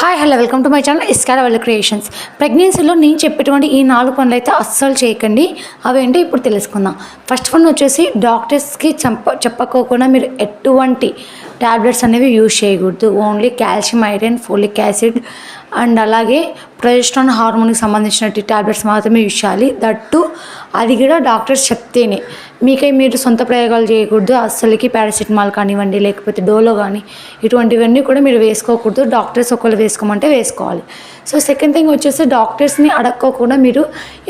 Hi hello welcome to my channel ఇస్కార వాళ్ళ creations ప్రెగ్నెన్సీలో నేను చెప్పేటువంటి ఈ నాలుగు పనులు అయితే అస్సలు చేయకండి. అవేంటో ఇప్పుడు తెలుసుకుందాం. ఫస్ట్ వన్ వచ్చేసి డాక్టర్స్కి చెప్ప చెప్పకోకుండా మీరు ఎటువంటి ట్యాబ్లెట్స్ అనేవి యూజ్ చేయకూడదు. Only calcium iron folic acid and అలాగే ప్రొజెస్ట్రాన్ హార్మోన్కి సంబంధించినటువంటి ట్యాబ్లెట్స్ మాత్రమే యూజ్ చేయాలి. దట్టు అది కూడా డాక్టర్స్ చెప్తేనే. మీకై మీరు సొంత ప్రయోగాలు చేయకూడదు. అస్సలకి పారాసిటమాల్ కానివ్వండి లేకపోతే డోలో కానీ ఇటువంటివన్నీ కూడా మీరు వేసుకోకూడదు. డాక్టర్స్ ఒకళ్ళు వేసుకోమంటే వేసుకోవాలి. సో సెకండ్ థింగ్ వచ్చేసి డాక్టర్స్ని అడక్కోకుండా మీరు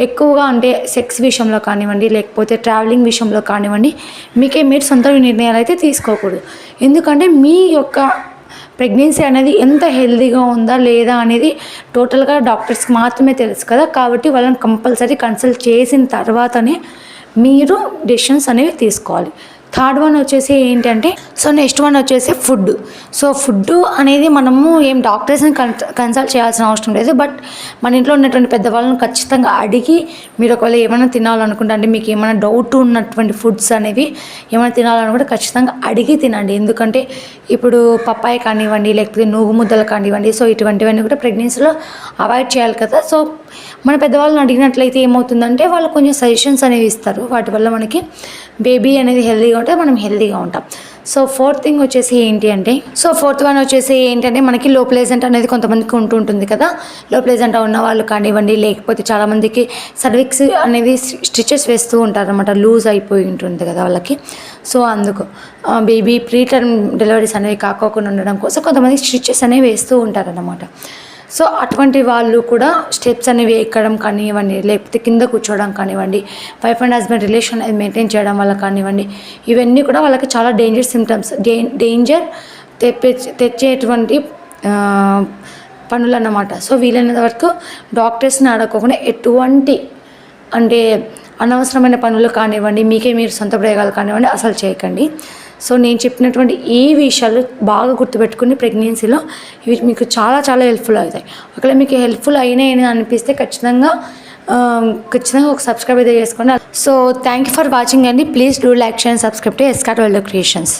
ఎక్కువగా అంటే సెక్స్ విషయంలో కానివ్వండి లేకపోతే ట్రావెలింగ్ విషయంలో కానివ్వండి మీకే మీరు సొంత నిర్ణయాలు అయితే తీసుకోకూడదు. ఎందుకంటే మీ యొక్క ప్రెగ్నెన్సీ అనేది ఎంత హెల్దీగా ఉందా లేదా అనేది టోటల్గా డాక్టర్స్కి మాత్రమే తెలుసు కదా. కాబట్టి వాళ్ళని కంపల్సరీ కన్సల్ట్ చేసిన తర్వాతనే మీరు డెసిషన్స్ అనేవి తీసుకోవాలి. థర్డ్ వన్ వచ్చేసి ఏంటంటే సో నెక్స్ట్ వన్ వచ్చేసి ఫుడ్. సో ఫుడ్ అనేది మనము ఏం డాక్టర్స్ని కన్సల్ట్ చేయాల్సిన అవసరం లేదు. బట్ మన ఇంట్లో ఉన్నటువంటి పెద్దవాళ్ళని ఖచ్చితంగా అడిగి మీరు ఒకవేళ ఏమైనా తినాలనుకుంటే అంటే మీకు ఏమైనా డౌట్ ఉన్నటువంటి ఫుడ్స్ అనేవి ఏమైనా తినాలనుకుంటే ఖచ్చితంగా అడిగి తినండి. ఎందుకంటే ఇప్పుడు పప్పాయ కానివ్వండి లేకపోతే నువ్వు ముద్దలు కానివ్వండి సో ఇటువంటివన్నీ కూడా ప్రెగ్నెన్సీలో అవాయిడ్ చేయాలి కదా. సో మన పెద్దవాళ్ళని అడిగినట్లయితే ఏమవుతుందంటే వాళ్ళు కొంచెం సజెషన్స్ అనేవి ఇస్తారు. వాటి వల్ల మనకి బేబీ అనేది హెల్దీగా ఉంటే మనం హెల్దీగా ఉంటాం. సో ఫోర్త్ థింగ్ వచ్చేసి ఏంటి అంటే సో ఫోర్త్ వన్ వచ్చేసి ఏంటంటే మనకి లో ప్లేజెంట్ అనేది కొంతమందికి ఉంటూ ఉంటుంది కదా. లో ప్లేజెంట్ ఉన్న వాళ్ళు కానివ్వండి లేకపోతే చాలామందికి సర్విక్స్ అనేవి స్టిచెస్ వేస్తూ ఉంటారు అనమాట లూజ్ అయిపోయి ఉంటుంది కదా వాళ్ళకి. సో అందుకు బేబీ ప్రీ టర్మ్ డెలివరీస్ అనేవి కాకోకుండా ఉండడం కోసం కొంతమంది స్టిచెస్ అనేవి వేస్తూ ఉంటారన్నమాట. సో అటువంటి వాళ్ళు కూడా స్టెప్స్ అనేవి ఎక్కడం కానివ్వండి లేకపోతే కింద కూర్చోవడం కానివ్వండి వైఫ్ అండ్ హస్బెండ్ రిలేషన్ అనేది మెయింటైన్ చేయడం వల్ల కానివ్వండి ఇవన్నీ కూడా వాళ్ళకి చాలా డేంజర్ సిమ్టమ్స్ డే డేంజర్ తెప్పే తెచ్చేటువంటి పనులు అన్నమాట సో వీలైనంత వరకు డాక్టర్స్ని అడగకుండా ఎటువంటి అంటే అనవసరమైన పనులు కానివ్వండి మీకే మీరు సొంత ప్రయోగాలు కానివ్వండి అసలు చేయకండి. సో నేను చెప్పినటువంటి ఈ విషయాలు బాగా గుర్తుపెట్టుకుని ప్రెగ్నెన్సీలో ఇవి మీకు చాలా చాలా హెల్ప్ఫుల్ అవుతాయి. ఒకవేళ మీకు హెల్ప్ఫుల్ అయినాయి అని అనిపిస్తే ఖచ్చితంగా ఖచ్చితంగా ఒక సబ్స్క్రైబ్ అయితే చేసుకోండి. So thank you for watching అండి. Please do like share subscribe to escort వెల్డో క్రియేషన్స్.